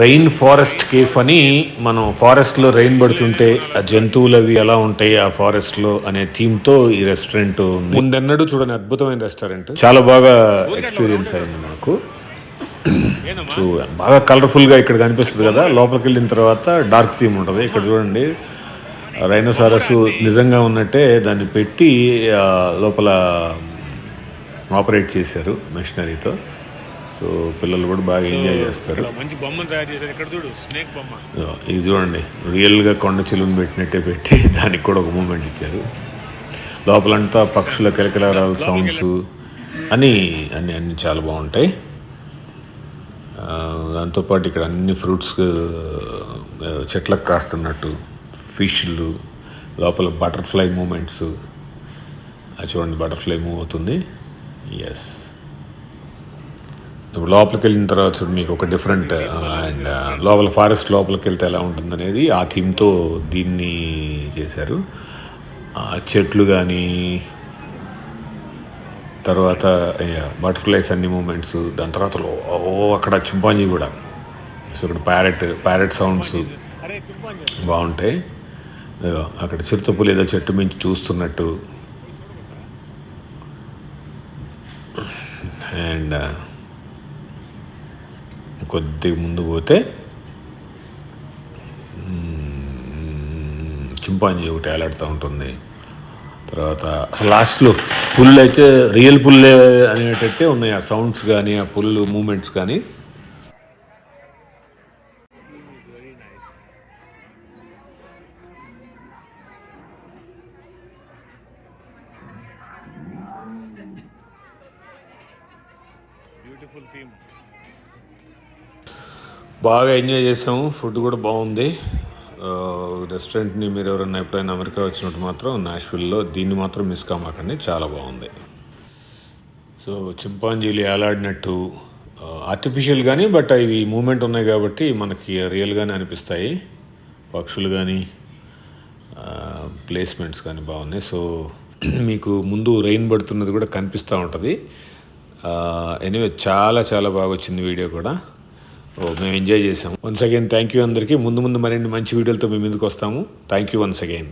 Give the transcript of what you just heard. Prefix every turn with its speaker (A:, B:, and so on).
A: Rain forest cafe అని మనం ఫారెస్ట్లో రెయిన్ పడుతుంటే ఆ జంతువులు అవి ఎలా ఉంటాయి ఆ ఫారెస్ట్లో అనే థీమ్తో ఈ రెస్టారెంట్ ఉంది. ముందెన్నడూ చూడని అద్భుతమైన రెస్టారెంట్. చాలా బాగా ఎక్స్పీరియన్స్ అయింది నాకు సో బాగా కలర్ఫుల్గా ఇక్కడ కనిపిస్తుంది కదా. లోపలికి వెళ్ళిన తర్వాత డార్క్ థీమ్ ఉంటుంది. ఇక్కడ చూడండి రైనోసారస్ నిజంగా ఉన్నట్టే దాన్ని పెట్టి లోపల ఆపరేట్ చేశారు మెషినరీతో. సో పిల్లలు కూడా బాగా ఎంజాయ్ చేస్తారు.
B: మంచి బొమ్మను తయారు చేశారు. ఇక్కడ చూడు స్నేక్ బొమ్మ.
A: ఇదిగో, ఇది చూడండి రియల్గా కొండ చిలువను పెట్టినట్టే పెట్టి దానికి కూడా ఒక మూమెంట్ ఇచ్చారు. లోపలంతా పక్షుల కిలకిలారాల సౌండ్స్ అని అన్ని అన్ని చాలా బాగుంటాయి. దాంతోపాటు ఇక్కడ అన్ని ఫ్రూట్స్ చెట్లకు కాస్తున్నట్టు ఫిష్లు లోపల బటర్ఫ్లై మూమెంట్స్. చూడండి బటర్ఫ్లై మూవ్ అవుతుంది. ఎస్ ఇప్పుడు లోపలికి వెళ్ళిన తర్వాత మీకు ఒక డిఫరెంట్ అండ్ uh, uh, లోపల ఫారెస్ట్ లోపలికి వెళ్తే ఎలా ఉంటుంది అనేది ఆ థీమ్తో దీన్ని చేశారు. ఆ చెట్లు కానీ తర్వాత బటర్ఫ్లైస్ అన్ని మూమెంట్స్ దాని తర్వాత ఓ అక్కడ చింపాంజీ కూడా. సో ఇక్కడ ప్యారెట్ ప్యారెట్ సౌండ్స్ బాగుంటాయి. అక్కడ చిరుతపులు ఏదో చెట్టు మించి చూస్తున్నట్టు. అండ్ కొద్దిగా ముందు పోతే చింపాంజీ ఒకటి ఏలాడుతూ ఉంటుంది. తర్వాత అసలు లాస్ట్లో పుల్ అయితే రియల్ పుల్లే అనేటట్టే ఉన్నాయి. ఆ సౌండ్స్ కానీ ఆ పుల్ మూమెంట్స్ కానీ.
B: బ్యూటిఫుల్ థీమ్
A: బాగా ఎంజాయ్ చేసాము. ఫుడ్ కూడా బాగుంది. రెస్టారెంట్ని మీరు ఎవరైనా ఎప్పుడైనా అమెరికా వచ్చినట్టు మాత్రం నాష్విల్లో దీన్ని మాత్రం మిస్ కామాకండి. చాలా బాగుంది. సో చింపాంజీలు ఏలాడినట్టు ఆర్టిఫిషియల్ కానీ బట్ అవి మూమెంట్ ఉన్నాయి కాబట్టి మనకి రియల్గానే అనిపిస్తాయి. పక్షులు కానీ ప్లేస్మెంట్స్ కానీ బాగున్నాయి. సో మీకు ముందు రెయిన్ పడుతున్నది కూడా కనిపిస్తూ ఉంటుంది. ఎనివే చాలా చాలా బాగా వచ్చింది వీడియో కూడా. ఓ మేము ఎంజాయ్ చేసాం వన్స్ అగైన్ థ్యాంక్ యూ అందరికీ. ముందు ముందు మరిన్ని మంచి వీడియోలతో మేము ముందుకు వస్తాము. Thank you once again